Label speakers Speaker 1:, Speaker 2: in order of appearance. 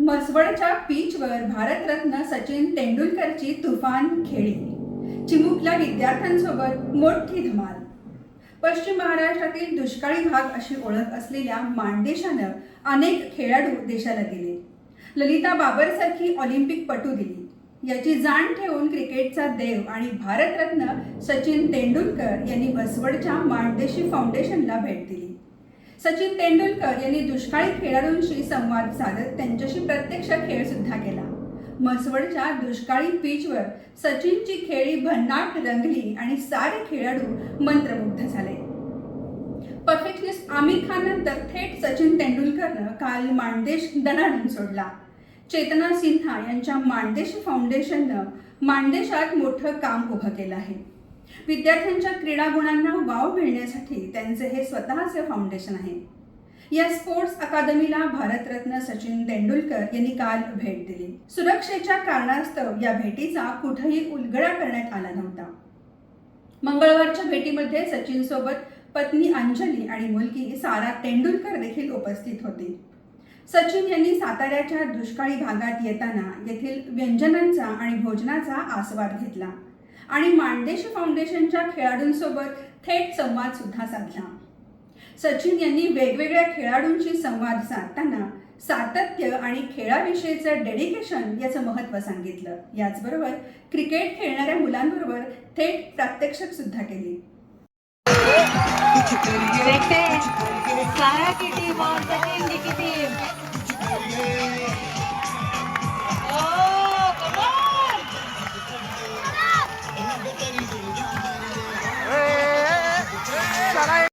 Speaker 1: म्हसवडच्या पीचवर भारतरत्न सचिन तेंडुलकरची तुफान खेळी. चिमुकल्या विद्यार्थ्यांसोबत मोठी धमाल. पश्चिम महाराष्ट्रातील दुष्काळी भाग अशी ओळख असलेल्या माणदेशानं अनेक खेळाडू देशाला दिले. ललिता बाबरसारखी ऑलिम्पिक पटू दिली. याची जाण ठेवून क्रिकेटचा देव आणि भारतरत्न सचिन तेंडुलकर यांनी बसवडच्या माणदेशी फाउंडेशनला भेट दिली. सचिन तेंडुलकर यांनी दुष्काळी खेळाडूंशी संवाद साधत त्यांच्याशी प्रत्यक्ष खेळ सुद्धा केला. म्हसवडच्या दुष्काळी पीचवर सचिनची खेळी भन्नाट रंगली आणि सारे खेळाडू मंत्रमुग्ध झाले. परफेक्शनिस्ट आमिर खान नंतर थेट सचिन तेंडुलकरनं काल माणदेश दणाडून सोडला. चेतना सिन्हा यांच्या माणदेश फाउंडेशननं माणदेशात मोठं काम उभं केलं आहे. विद्यार्थ्यांच्या क्रीडा गुणांना वाव मिळण्यासाठी त्यांचे हे स्वतःचे फाउंडेशन आहे. या स्पोर्ट्स अकादमीला भारतरत्न सचिन तेंडुलकर यांनी काल भेट दिली. सुरक्षेच्या कारणास्तव या भेटीचा कुठेही उलगडा करण्यात आला नव्हता. मंगळवारच्या भेटीमध्ये सचिन सोबत पत्नी अंजली आणि मुलगी सारा तेंडुलकर देखील उपस्थित होती. सचिन यांनी साताऱ्याच्या दुष्काळी भागात येताना येथील व्यंजनांचा आणि भोजनाचा आस्वाद घेतला. आणि मांडेशी फाउंडेशनच्या खेळाडूंसोबत थेट संवाद सुद्धा साधला. सचिन यांनी वेगवेगळ्या खेळाडूंशी संवाद साधताना सातत्य आणि खेळाविषयीचं डेडिकेशन याचं महत्त्व सांगितलं. याचबरोबर क्रिकेट खेळणाऱ्या मुलांबरोबर थेट प्रात्यक्षिक सुद्धा केली.
Speaker 2: सारा की टीम और सचिन की टीम